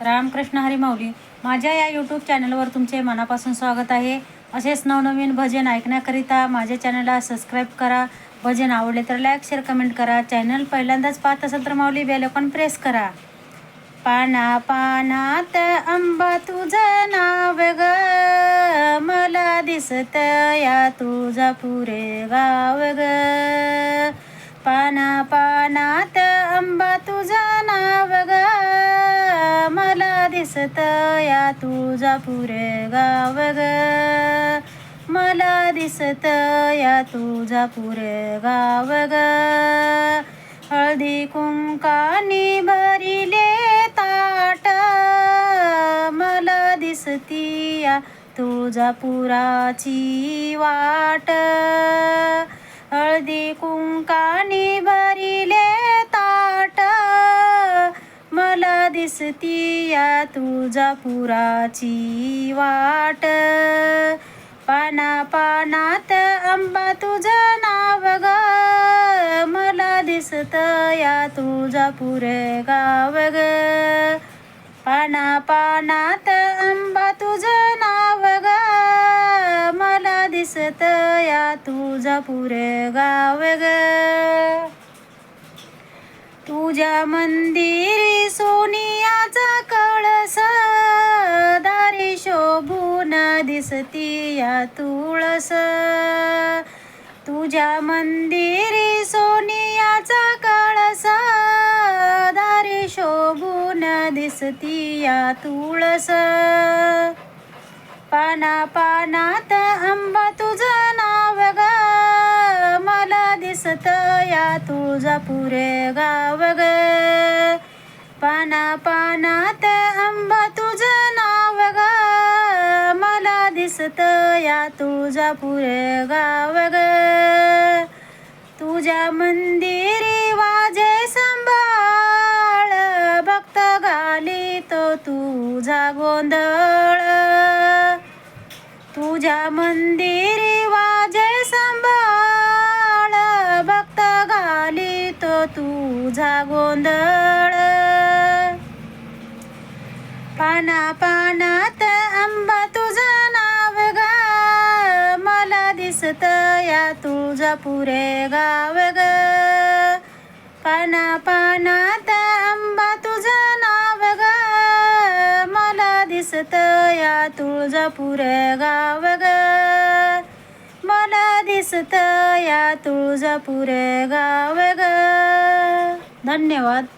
रामकृष्ण हरी माऊली माझ्या या यूट्यूब चॅनलवर तुमचे मनापासून स्वागत आहे. असेच नवनवीन भजन ऐकण्याकरिता माझ्या चॅनलला सबस्क्राईब करा. भजन आवडले तर लाईक शेअर कमेंट करा. चॅनल पहिल्यांदाच पाहत असेल तर माऊली बेलकॉन प्रेस करा. पाना पानात आंबा तुझं नाव ग. मला दिसत या तुझा पुरे गाव ग. पाना पानात आंबा तुझं दिसत या तुझा गाव ग मला दिसत या तुझा गाव ग हळदी कुंकानी भरिले ताट. मला दिसती या तुझापुराची वाट. हळदी कुंकानी भरी दिसती या तुझा पुराची वाट. पाना पानात आंबा तुझं नाव ग. मला दिसत या तुझा पुरे गाव ग. पाना पानात आंबा तुझं नाव ग. मला दिसत या तुझा पुरे गाव ग. तुझ्या मंदिरी दिसती या तुळस. तुझ्या मंदिरी सोनियाचा कळस. दारी शोभून दिसती या तुळस. पाना पानात आंबा तुझं नाव ग. मला दिसत या तुझा पुरे गाव ग. पाना पानात दिसत या तुझा पुरे गाव ग तुझ्या मंदिरी वाजे सांभाळ. भक्त घाली तो तुझा गोंधळ. तुझ्या मंदिरी वाजे सांभाळ. भक्त घाली तो तुझा गोंधळ. पाना पानात आंबा तू दिसत या तुझा पुरे गाव ग. पाना पानात आंबा तुझं नाव ग. मला दिसत या तुझा पुरे गाव ग. मला दिसत या तुळजापुरे गाव ग. धन्यवाद.